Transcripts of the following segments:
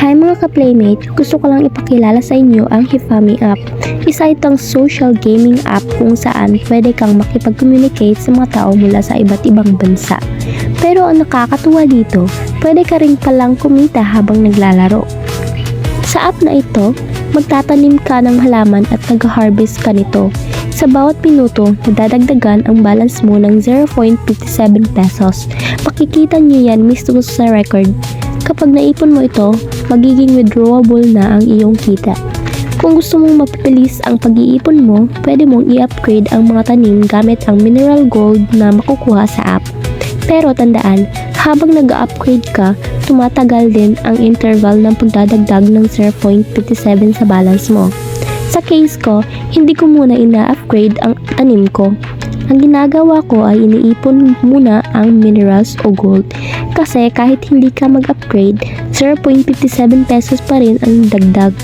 Hi mga ka-playmate, gusto ko lang ipakilala sa inyo ang Hifami app. Isa itong social gaming app kung saan pwede kang makipag-communicate sa mga tao mula sa iba't ibang bansa. Pero ang nakakatuwa dito, pwede ka rin palang kumita habang naglalaro. Sa app na ito, magtatanim ka ng halaman at nag-harvest ka nito. Sa bawat minuto, nadadagdagan ang balance mo ng 0.57 pesos. Makikita nyo yan mismo sa record. Kapag naipon mo ito, magiging withdrawable na ang iyong kita. Kung gusto mong mapipilis ang pag-iipon mo, pwede mong i-upgrade ang mga tanim gamit ang mineral gold na makukuha sa app. Pero tandaan, habang nag-upgrade ka, tumatagal din ang interval ng pagdadagdag ng 0.57 sa balance mo. Sa case ko, hindi ko muna ina-upgrade ang tanim ko. Ang ginagawa ko ay iniipon muna ang minerals o gold. Kasi kahit hindi ka mag-upgrade, 0.57 pesos pa rin ang dagdag.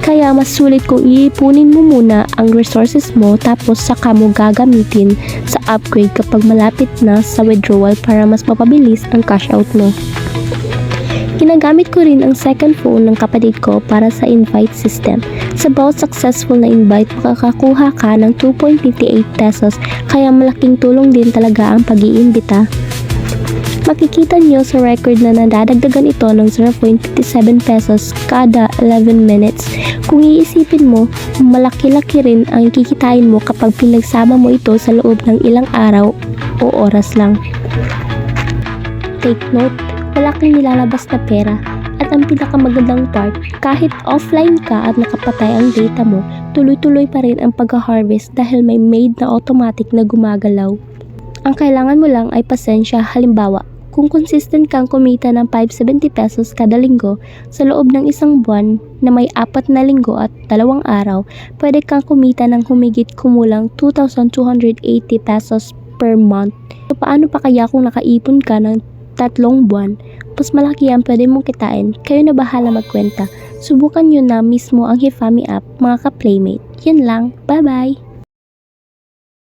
Kaya mas sulit kung iipunin mo muna ang resources mo tapos saka mo gagamitin sa upgrade kapag malapit na sa withdrawal para mas mapabilis ang cash out mo. Ginagamit ko rin ang second phone ng kapatid ko para sa invite system. Sa bawat successful na invite, makakakuha ka ng 2.58 pesos kaya malaking tulong din talaga ang pag iimbita Makikita nyo sa record na nadadagdagan ito ng 0.57 pesos kada 11 minutes. Kung iisipin mo, malaki-laki rin ang kikitain mo kapag pinagsama mo ito sa loob ng ilang araw o oras lang. Take note, wala kang nilalabas na pera. At ang pinakamagandang part, kahit offline ka at nakapatay ang data mo, tuloy-tuloy pa rin ang pag-harvest dahil may made na automatic na gumagalaw. Ang kailangan mo lang ay pasensya, halimbawa, kung consistent kang kumita ng 570 pesos kada linggo sa loob ng isang buwan na may apat na linggo at dalawang araw, pwede kang kumita ng humigit kumulang 2,280 pesos per month. So, paano pa kaya kung nakaipon ka ng tatlong buwan? Mas malaki ang pwede mong kitain, kayo na bahala magkwenta. Subukan nyo na mismo ang Hifami app, mga ka-playmate. Yan lang, bye-bye!